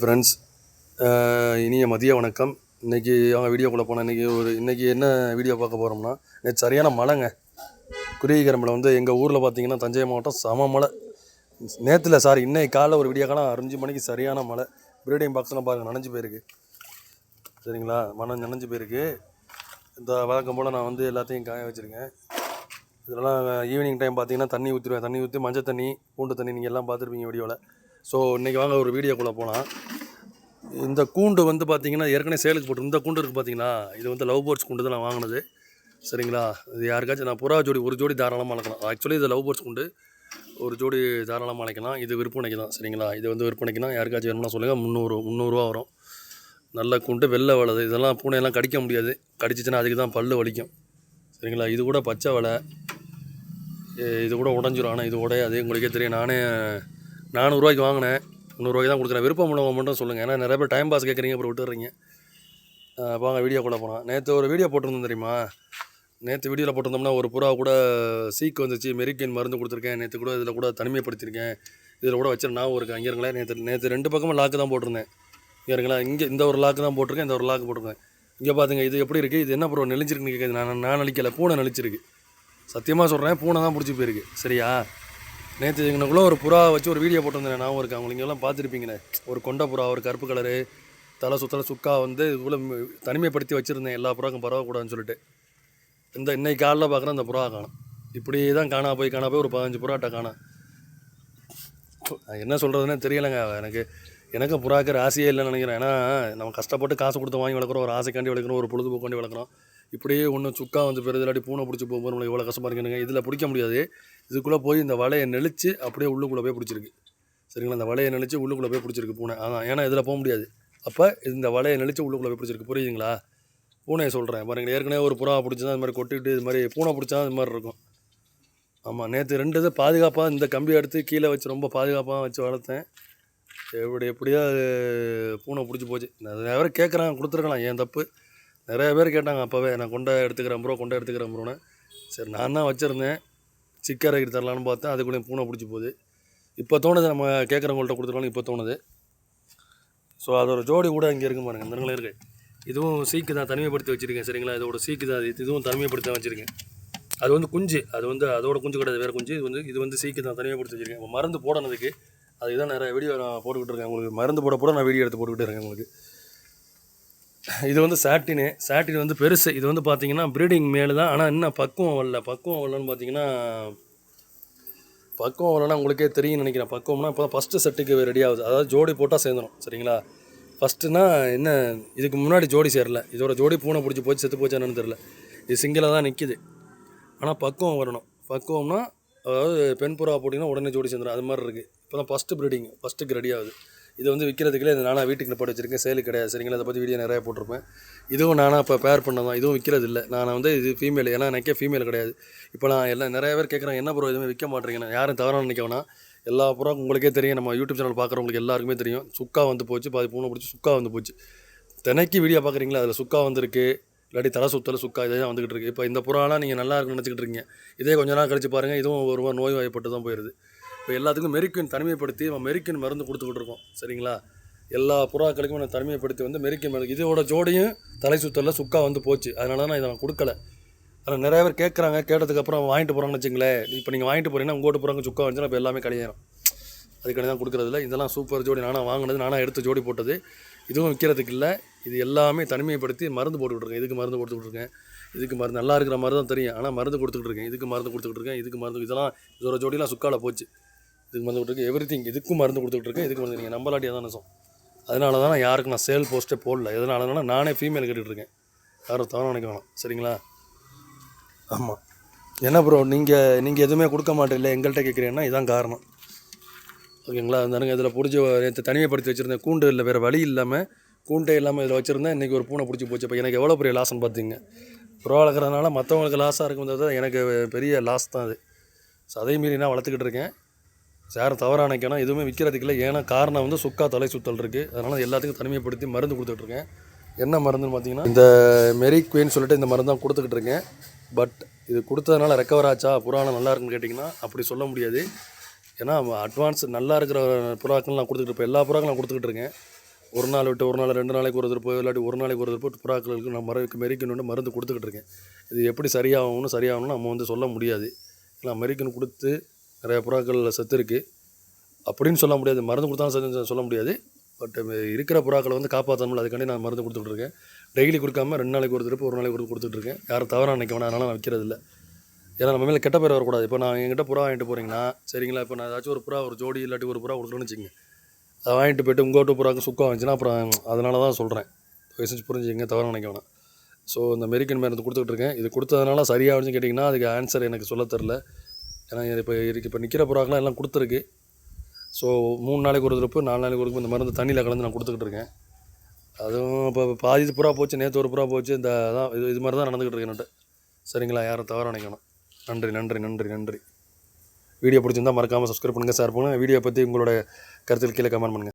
Friends இனிய மதிய வணக்கம். இன்றைக்கி அவங்க வீடியோக்குள்ளே போனேன் இன்றைக்கி ஒரு இன்றைக்கி என்ன வீடியோ பார்க்க போகிறோம்னா நேற்று சரியான மழைங்க. குருவிகரம்பில் வந்து எங்கள் ஊரில் பார்த்தீங்கன்னா தஞ்சை மாவட்டம் சம மழை. நேற்றுல சாரி இன்னைக்கு காலைல ஒரு வீடியோ காலம் அஞ்சு மணிக்கு சரியான மழை. ப்ரீடிங் பாக்ஸ்லாம் பாருங்கள் நனைஞ்சு போயிருக்கு. சரிங்களா? மனம் நனைஞ்சு போயிருக்கு. இந்த வழக்கம் போல் நான் வந்து எல்லாத்தையும் காய வச்சுருக்கேன். இதெல்லாம் ஈவினிங் டைம் பார்த்தீங்கன்னா தண்ணி ஊற்றிடுவேன் தண்ணி ஊற்றி மஞ்சள் தண்ணி பூண்டு தண்ணி நீங்கள் எல்லாம் பார்த்துருப்பீங்க வீடியோவில் ஸோ இன்றைக்கி வாங்க ஒரு வீடியோக்குள்ளே போகலாம் இந்த கூண்டு வந்து பார்த்தீங்கன்னா ஏற்கனவே சேலுக்கு போட்டு இந்த கூண்டு இருக்குது பார்த்திங்கன்னா இது வந்து லவ் பேர்ட்ஸ் கூண்டு தான் நான் வாங்கினது. சரிங்களா? இது யாருக்காச்சும் நான் புறா ஜோடி ஒரு ஜோடி தாராளமாக வளர்க்கலாம் ஆக்சுவலி இது லவ் பேர்ட்ஸ் கூண்டு. ஒரு ஜோடி தாராளமாக அழைக்கலாம் இது விற்பனைக்கு தான் சரிங்களா? இது வந்து விற்பனைக்கு தான். யாருக்காச்சும் வேணும்னா சொல்லுங்கள் முந்நூறு முந்நூறுரூவா வரும். நல்ல கூண்டு வெள்ளை வளது இதெல்லாம் பூனையெல்லாம் கடிக்க முடியாது. கடிச்சிச்சின்னா அதுக்கு தான் பல்லு வலிக்கும். சரிங்களா? இது கூட பச்சை வலை. இது கூட உடஞ்சிரும். ஆனால் இது உடையாது. உங்களுக்கே தெரியும். நானே நானூறுரூவாய்க்கு வாங்கினேன். முந்நூறுவாய்க்கு தான் கொடுக்குறேன். விருப்பம் உள்ளவங்க மட்டும் சொல்லுங்கள் ஏன்னா நிறைய பேர் டைம் பாஸ் கேட்குறீங்க அப்புறம் விட்டுறீங்க வாங்க வீடியோ கூட போகிறோம் நேற்று ஒரு வீடியோ போட்டிருந்தோம் தெரியுமா? நேற்று வீடியோவில் போட்டிருந்தோம்னா ஒரு புறா கூட சீக்கு வந்துச்சு. மெரிக்கன் மருந்து கொடுத்துருக்கேன். நேற்று கூட இதில் கூட தனிமைப்படுத்தியிருக்கேன். இதில் கூட வச்சிரு ஞாபகம் இருக்குது அங்கே இருங்களேன். நேற்று நேற்று ரெண்டு பக்கமும் லாக்கு தான் போட்டிருந்தேன். இங்கே இருங்களா இங்கே இந்த ஒரு லாக்கு தான் போட்டிருக்கேன். இந்த ஒரு லாக்கு போட்டிருக்கேன் இங்கே பார்த்துங்க இது எப்படி இருக்குது இது என்ன ப்ரோ நெளிஞ்சிருக்குன்னு கேட்குது நான் நான் நெளிக்கல. பூனை நெளிச்சிருக்கு. சத்தியமாக சொல்கிறேன் பூனை தான் பிடிச்சி போயிருக்கு. சரியா? நேற்று எங்களுக்குள்ள ஒரு புறா வச்சு ஒரு வீடியோ போட்டிருந்தேன் நான் இருக்கு? அவங்களுக்கு எல்லாம் பார்த்துருப்பீங்கண்ணே ஒரு கொண்ட புறா ஒரு கருப்பு கலரு தலை சுத்தலை சுக்கா வந்து இவ்வளோ தனிமைப்படுத்தி வச்சுருந்தேன். எல்லா புறாக்கும் பரவக்கூடாதுன்னு சொல்லிட்டு. இந்த இன்னைக்கு காலைல பார்க்குறேன் அந்த புறா காணும். இப்படி தான் காணா போய் காணா போய் ஒரு பதினஞ்சு புறாட்ட காணோம். என்ன சொல்கிறதுனே தெரியலைங்க. எனக்கு எனக்கு புறாக்கிற ஆசையே இல்லைன்னு நினைக்கிறேன். ஏன்னா நம்ம கஷ்டப்பட்டு காசு கொடுத்து வாங்கி வளர்க்குறோம் ஒரு ஆசைக்காண்டி வளர்க்குறோம் ஒரு பொழுதுபோக்காண்டி வளர்க்குறோம். இப்படியே ஒன்று சுக்கா வந்து பெருது இல்லாட்டி பூனை பிடிச்சி போகும்போது நம்மளுக்கு எவ்வளோ கஷ்டமாக இருக்குங்க இதில் பிடிக்க முடியாது. இதுக்குள்ளே போய் இந்த வலையை நெளிச்சு அப்படியே உள்ளுக்குள்ளே போய் பிடிச்சிருக்கு. சரிங்களா? இந்த வலையை நெளிச்சு உள்ளுக்குள்ளே போய் பிடிச்சிருக்கு பூனை. அதான் ஏன்னா இதில் போக முடியாது. அப்போ இந்த வலையை நெளிச்சு உள்ளுக்குள்ளே போய் பிடிச்சிருக்கு. புரியுதுங்களா? பூனையை சொல்கிறேன் பாருங்கள் ஏற்கனவே ஒரு புறா பிடிச்சா இது மாதிரி கொட்டிட்டு இது மாதிரி பூனை பிடிச்சா இது மாதிரி இருக்கும். ஆமாம் நேற்று ரெண்டு இது பாதுகாப்பாக இந்த கம்பி எடுத்து கீழே வச்சு ரொம்ப பாதுகாப்பாக வச்சு வளர்த்தேன். எப்படி எப்படியோ அது பூனை பிடிச்சி போச்சு. நான் வேறு பேர் கேட்குறாங்க கொடுத்துருக்கலாம். ஏன் தப்பு? நிறைய பேர் கேட்டாங்க அப்போவே நான் கொண்டை எடுத்துக்கிறேன் ப்ரோ கொண்டை எடுத்துக்கிறேன் ப்ரோன்னு சரி நான் தான் வச்சுருந்தேன். சிக்கரை தரலான்னு பார்த்தேன் அதுக்குள்ளேயும் பூனை பிடிச்சி போகுது. இப்போ தோணுது நம்ம கேட்குறவங்கள்ட்ட கொடுத்துருக்கலாம் இப்போ தோணுது. ஸோ அதோட ஜோடி கூட இங்கே இருக்கு பாருங்கள் இந்த இருக்கு. இதுவும் சீக்கு தான் தனிமைப்படுத்தி வச்சுருக்கேன் சரிங்களா? இதோட சீக்கு தான் இது இதுவும் தனிமைப்படுத்தி தான் வச்சுருக்கேன். அது வந்து குஞ்சு அது வந்து அதோட குஞ்சு கிடையாது வேறு குஞ்சு. இது வந்து இது வந்து சீக்கு தான் தனிமைப்படுத்தி வச்சுருக்கேன். இப்போ மருந்து போடணுதுக்கு அதுக்கு தான் நிறைய வீடியோ நான் போட்டுக்கிட்டு இருக்கேன் உங்களுக்கு. மருந்து போட போட நான் வீடியோ எடுத்து போட்டுக்கிட்டு இருக்கேன் உங்களுக்கு. இது வந்து சாட்டினு சாட்டின் வந்து பெருசு. இது வந்து பார்த்தீங்கன்னா ப்ரீடிங் மேல் தான். ஆனால் இன்னும் பக்குவம் வரல. பக்குவம் வரலன்னு பார்த்தீங்கன்னா பக்குவம் வரலன்னா உங்களுக்கே தெரியும்னு நினைக்கிறேன். பக்குவம்னா இப்போ தான் ஃபஸ்ட்டு செட்டுக்கு ரெடி ஆகுது. அதாவது ஜோடி போட்டால் சேர்ந்துடும் சரிங்களா? ஃபஸ்ட்டுனா என்ன இதுக்கு முன்னாடி ஜோடி சேரல. இதோட ஜோடி பூனை பிடிச்சி போச்சு செத்து போச்சு என்னன்னு தெரில இது சிங்கிளாக தான் நிற்கிது ஆனால் பக்குவம் வரணும். பக்குவம்னா அதாவது பெண் புறா போட்டிங்கன்னா உடனே ஜோடி சேர்ந்துடும் அது மாதிரி இருக்குது இப்போ தான் ஃபஸ்ட்டு ப்ரீடிங் ஃபஸ்ட்டுக்கு ரெடி ஆகுது. இது வந்து விற்கிறதுக்குள்ளே இது நானாக வீட்டுக்கு போட்டு வச்சுருக்கேன். சேலு கிடையாது சரிங்களா? அதை பற்றி வீடியோ நிறையா போட்டிருப்பேன். இதுவும் நானாக இப்போ பேர் பண்ணதான் இதுவும் விற்கிறது இல்லை நான் வந்து இது ஃபீமேல் ஏன்னா எனக்கே ஃபீமேல் கிடையாது. இப்போ நான் எல்லாம் நிறைய பேர் கேட்குறாங்க என்ன ப்ரோ எதுவுமே விற்க மாட்டேங்கிறேன் யாரும் தவறான நினைக்கவேனா எல்லா புறம் உங்களுக்கே தெரியும். நம்ம யூடியூப் சேனல் பார்க்குறவங்களுக்கு எல்லாருக்குமே தெரியும். சுக்கா வந்து போச்சு பாதி பூனை பிடிச்சி சுக்கா வந்து போச்சு. தினைக்கு வீடியோ பார்க்குறீங்களா? அதில் சுக்கா வந்திருக்கு. இல்லாட்டி தலை சுத்தல் சுக்கா இதே தான் வந்துகிட்டு இருக்கு. இப்போ இந்த புறாலாம் நீங்கள் நல்லா இருக்குன்னு நினச்சிக்கிட்டு இருக்கீங்க. இதே கொஞ்ச நாள் கழிச்சு பாருங்கள் இதுவும் ஒரு நோய் வாய்ப்பட்டு தான் போயிடுது இப்போ எல்லாத்துக்கும் மெரிக்கின் தனிமைப்படுத்தி நம்ம மெரிக்கின் மருந்து கொடுத்துக்கிட்டு இருக்கோம் சரிங்களா? எல்லா புறாக்களுக்கும் நான் தனிமைப்படுத்தி வந்து மெரிக்கின் மருந்து. இதோட ஜோடியும் தலை சுத்தலில் சுக்கா வந்து போச்சு. அதனால தான் நான் இதை நான் கொடுக்கல. ஆனால் நிறைய பேர் கேட்குறாங்க கேட்டதுக்கப்புறம் வாங்கிட்டு போகிறாங்கன்னு வச்சுங்களேன் இப்போ நீங்கள் வாங்கிட்டு போகிறீங்கன்னா உங்கள்கிட்ட போகிறாங்க சுக்கா வந்துச்சுன்னா இப்போ எல்லாமே கிடையாது அதுக்காண்டி தான் கொடுக்குறதில்ல. இதெல்லாம் சூப்பர் ஜோடி நானாக வாங்கினது நானாக எடுத்து ஜோடி போட்டது. இதுவும் விற்கிறதுக்கு இல்லை. இது எல்லாமே தனிமைப்படுத்தி மருந்து போட்டுக்கிட்டுருக்கேன். இதுக்கு மருந்து கொடுத்துக்கிட்டு இதுக்கு மருந்து நல்லா இருக்கிற மாதிரி தான் தெரியும். ஆனால் மருந்து கொடுத்துக்கிட்டு இருக்கேன் இதுக்கு மருந்து கொடுத்துக்கிட்டு இருக்கேன் இதுக்கு மருந்து இதெல்லாம் இதோட ஜோடிலாம் சுக்கால போச்சு. இதுக்கு மருந்து கொடுத்துருக்கு. எவ்ரி திங் இதுக்கும் மருந்து கொடுத்துக்கிட்டு இருக்கேன் இதுக்கு மருந்து நீங்கள் நம்பலாட்டியாக தான் நிசம் அதனால தான் நான் யாருக்கும் நான் சேல் போஸ்ட்டே போடல. எதனாலனா நானே ஃபீமேல் கேட்டுட்டு இருக்கேன் யாரும் தவறு நினைக்க வேணாம் சரிங்களா? ஆமாம் என்ன ப்ரோ நீங்கள் நீங்கள் எதுவுமே கொடுக்க மாட்டேல்ல எங்கள்கிட்ட கேட்குறீங்கன்னா இதான் காரணம். ஓகேங்களா? இருந்தாருங்க இதில் பிடிச்சி நேற்று தனிமைப்படுத்தி வச்சுருந்தேன் கூண்டு இல்லை வேறு வழி இல்லாமல் கூண்டே இல்லாமல் இதில் வச்சுருந்தேன். இன்றைக்கி ஒரு பூனை பிடிச்சி போச்சு. இப்போ எனக்கு எவ்வளோ பெரிய லாஸ்ன்னு பார்த்தீங்க ப்ரோ வளர்க்குறதுனால மற்றவங்களுக்கு லாஸாக இருக்கும் போது எனக்கு பெரிய லாஸ் தான் அது. ஸோ அதே மீறி நான் வளர்த்துக்கிட்டு இருக்கேன் யாரும் தவறாக நினைக்கணும். எதுவுமே விற்கிறதுக்கு இல்லை. ஏன்னா காரணம் வந்து சுக்கா தலை சுத்தல் இருக்குது அதனால் எல்லாத்துக்கும் தனிமைப்படுத்தி மருந்து கொடுத்துட்ருக்கேன் என்ன மருந்துன்னு பார்த்தீங்கன்னா இந்த மெரி மெரிக்வேன்னு சொல்லிட்டு இந்த மருந்து தான் கொடுத்துக்கிட்டு இருக்கேன். பட் இது கொடுத்ததுனால ரெக்கவர் ஆச்சா? புராணம் நல்லா இருக்குன்னு கேட்டிங்கன்னா அப்படி சொல்ல முடியாது. ஏன்னா அட்வான்ஸ் நல்லா இருக்கிற புறாக்கள் நான் கொடுத்துக்கிட்டு இருப்பேன். எல்லா புறாக்களும் நான் கொடுத்துக்கிட்டு இருக்கேன். ஒரு நாள் விட்டு ஒரு நாள் ரெண்டு நாளைக்கு ஒரு திருப்போ இல்லாட்டி ஒரு நாளைக்கு ஒரு திருப்போ புறாக்களுக்கு நான் மர மெரிக்கணுன்னு மருந்து கொடுத்துக்கிட்டு இருக்கேன். இது எப்படி சரியாகணும்னு சரியாகணும்னு நம்ம வந்து சொல்ல முடியாது. ஏன்னா மெரிக்கன் கொடுத்து நிறைய புறாக்கள் சத்து இருக்குது அப்படின்னு சொல்ல முடியாது. மருந்து கொடுத்தாலும் சரி சொல்ல முடியாது. பட் இருக்கிற புறாக்களை வந்து காப்பாற்றணும்ல அதுக்காண்டி நான் மருந்து கொடுத்துட்ருக்கேன். டெய்லி கொடுக்காம ரெண்டு நாளைக்கு ஒரு திருப்பி ஒரு நாளைக்கு ஒரு கொடுத்துட்ருக்கேன். யாரும் தவறாக நினைக்க வேணாம் அதனால் நான் வைக்கிறது இல்லை ஏன்னா நம்ம மேலே கெட்ட பேர் வரக்கூடாது. இப்போ நான் என்கிட்ட புறா வாங்கிட்டு போகிறீங்கன்னா சரிங்களா? இப்போ நான் ஏதாச்சும் ஒரு புறா ஒரு ஜோடி இல்லாட்டி ஒரு புறா கொடுக்குறேன்னு வச்சுங்க அதை வாங்கிட்டு போயிட்டு உங்கள்கிட்ட புறாக்கு சுக்கம் வந்துச்சுன்னா அப்புறம் அதனால தான் சொல்கிறேன் தயவு புரிஞ்சுங்க தவறாக நினைக்க வேணாம் ஸோ இந்த மெரிக்கன் மருந்து கொடுத்துட்ருக்கேன். இது கொடுத்ததுனால சரியாகுன்னு கேட்டிங்கன்னா அதுக்கு ஆன்சர் எனக்கு சொல்ல தெரில. ஏன்னா இது இப்போ இருக்கு இப்போ நிற்கிற புறாக்கெலாம் எல்லாம் கொடுத்துருக்கு. ஸோ மூணு நாளைக்கு ஒரு திருப்பு நாலு நாளைக்கு ஒரு இந்த மருந்து தண்ணியில் கலந்து நான் கொடுத்துக்கிட்டு இருக்கேன். அதுவும் இப்போ பாதி புறா போச்சு நேற்று ஒரு புறா போச்சு இந்த அதான் இது இது மாதிரி தான் நடந்துக்கிட்டு இருக்கேன்ட்டு சரிங்களா யாரும் தவறாக நினைக்கணும். நன்றி நன்றி நன்றி நன்றி. வீடியோ பிடிச்சிருந்தா மறக்காமல் சப்ஸ்கிரைப் பண்ணுங்கள் சார் பண்ணுங்கள் வீடியோ பற்றி உங்களோட கருத்தில் கீழே கமெண்ட் பண்ணுங்கள்